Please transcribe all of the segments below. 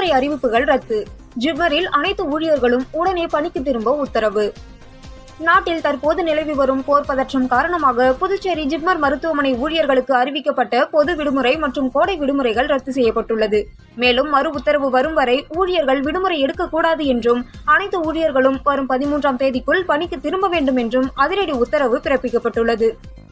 விடுமுறை அறிவிப்புகள் ரத்து. ஜிப்மரில் அனைத்து ஊழியர்களும் உடனே பணிக்கு திரும்ப உத்தரவு. நாட்டில் தற்போது நிலவி வரும் போர் பதற்றம் காரணமாக புதுச்சேரி ஜிப்மர் மருத்துவமனை ஊழியர்களுக்கு அறிவிக்கப்பட்ட பொது விடுமுறை மற்றும் கோடை விடுமுறைகள் ரத்து செய்யப்பட்டுள்ளது. மேலும் மறு உத்தரவு வரும் வரை ஊழியர்கள் விடுமுறை எடுக்கக்கூடாது என்றும் அனைத்து ஊழியர்களும் வரும் பதிமூன்றாம் தேதிக்குள் பணிக்கு திரும்ப வேண்டும் என்றும் அதிரடி உத்தரவு பிறப்பிக்கப்பட்டுள்ளது.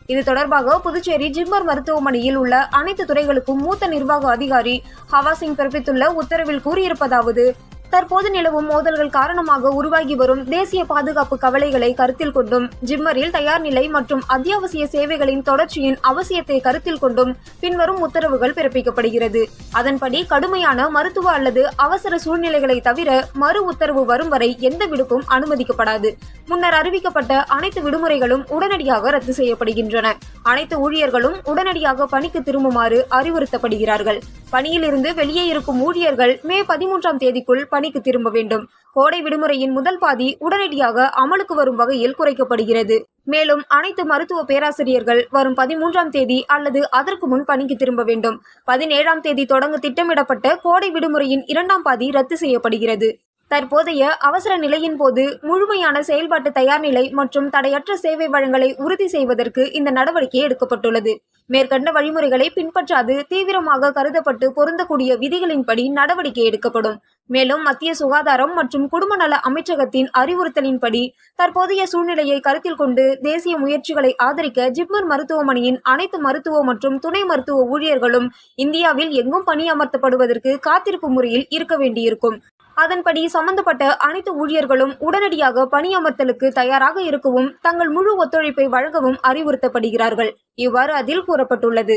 இது தொடர்பாக புதுச்சேரி ஜிம்மர் மருத்துவமனையில் உள்ள அனைத்து துறைகளுக்கும் மூத்த நிர்வாக அதிகாரி ஹவா சிங் பிறப்பித்துள்ள உத்தரவில் கூறியிருப்பதாவது தற்போது நிலவும் மோதல்கள் காரணமாக உருவாகி வரும் தேசிய பாதுகாப்பு கவலைகளை கருத்தில் கொண்டும் ஜிம்மரில் தயார் நிலை மற்றும் அத்தியாவசிய சேவைகளின் தொடர்ச்சியின் அவசியத்தை கருத்தில் கொண்டும் பின்வரும் உத்தரவுகள் பிறப்பிக்கப்படுகிறது. அதன்படி கடுமையான மருத்துவ அல்லது அவசர சூழ்நிலைகளை தவிர மறு உத்தரவு வரும் வரை எந்த விடுப்பும் அனுமதிக்கப்படாது. முன்னர் அறிவிக்கப்பட்ட அனைத்து விடுமுறைகளும் உடனடியாக ரத்து செய்யப்படுகின்றன. அனைத்து ஊழியர்களும் உடனடியாக பணிக்கு திரும்புமாறு அறிவுறுத்தப்படுகிறார்கள். பணியிலிருந்து வெளியே இருக்கும் ஊழியர்கள் மே பதிமூன்றாம் தேதிக்குள் பணிக்கு திரும்ப வேண்டும். கோடை விடுமுறையின் முதல் பாதி உடனடியாக அமலுக்கு வரும் வகையில் குறைக்கப்படுகிறது. மேலும் அனைத்து மருத்துவ பேராசிரியர்கள் வரும் பதிமூன்றாம் தேதி அல்லது அதற்கு முன் பணிக்கு திரும்ப வேண்டும். பதினேழாம் தேதி தொடங்க திட்டமிடப்பட்ட கோடை விடுமுறையின் இரண்டாம் பாதி ரத்து செய்யப்படுகிறது. தற்போதைய அவசர நிலையின் போது முழுமையான செயல்பாட்டு தயார் நிலை மற்றும் தடையற்ற சேவை வழங்கலை உறுதி செய்வதற்கு இந்த நடவடிக்கை எடுக்கப்பட்டுள்ளது. மேற்கண்ட வழிமுறைகளை பின்பற்றாது தீவிரமாக கருதப்பட்டு பொருந்தக்கூடிய விதிகளின்படி நடவடிக்கை எடுக்கப்படும். மேலும் மத்திய சுகாதாரம் மற்றும் குடும்ப நல அமைச்சகத்தின் அறிவுறுத்தலின்படி தற்போதைய சூழ்நிலையை கருத்தில் கொண்டு தேசிய முயற்சிகளை ஆதரிக்க ஜிப்மர் மருத்துவமனையின் அனைத்து மருத்துவ மற்றும் துணை மருத்துவ ஊழியர்களும் இந்தியாவில் எங்கும் பணியமர்த்தப்படுவதற்கு காத்திருப்பு முறையில் இருக்க வேண்டியிருக்கும். அதன்படி சம்பந்தப்பட்ட அனைத்து ஊழியர்களும் உடனடியாக பணியமர்த்தலுக்கு தயாராக இருக்கவும் தங்கள் முழு ஒத்துழைப்பை வழங்கவும் அறிவுறுத்தப்படுகிறார்கள். இவ்வாறு அதில் கூறப்பட்டுள்ளது.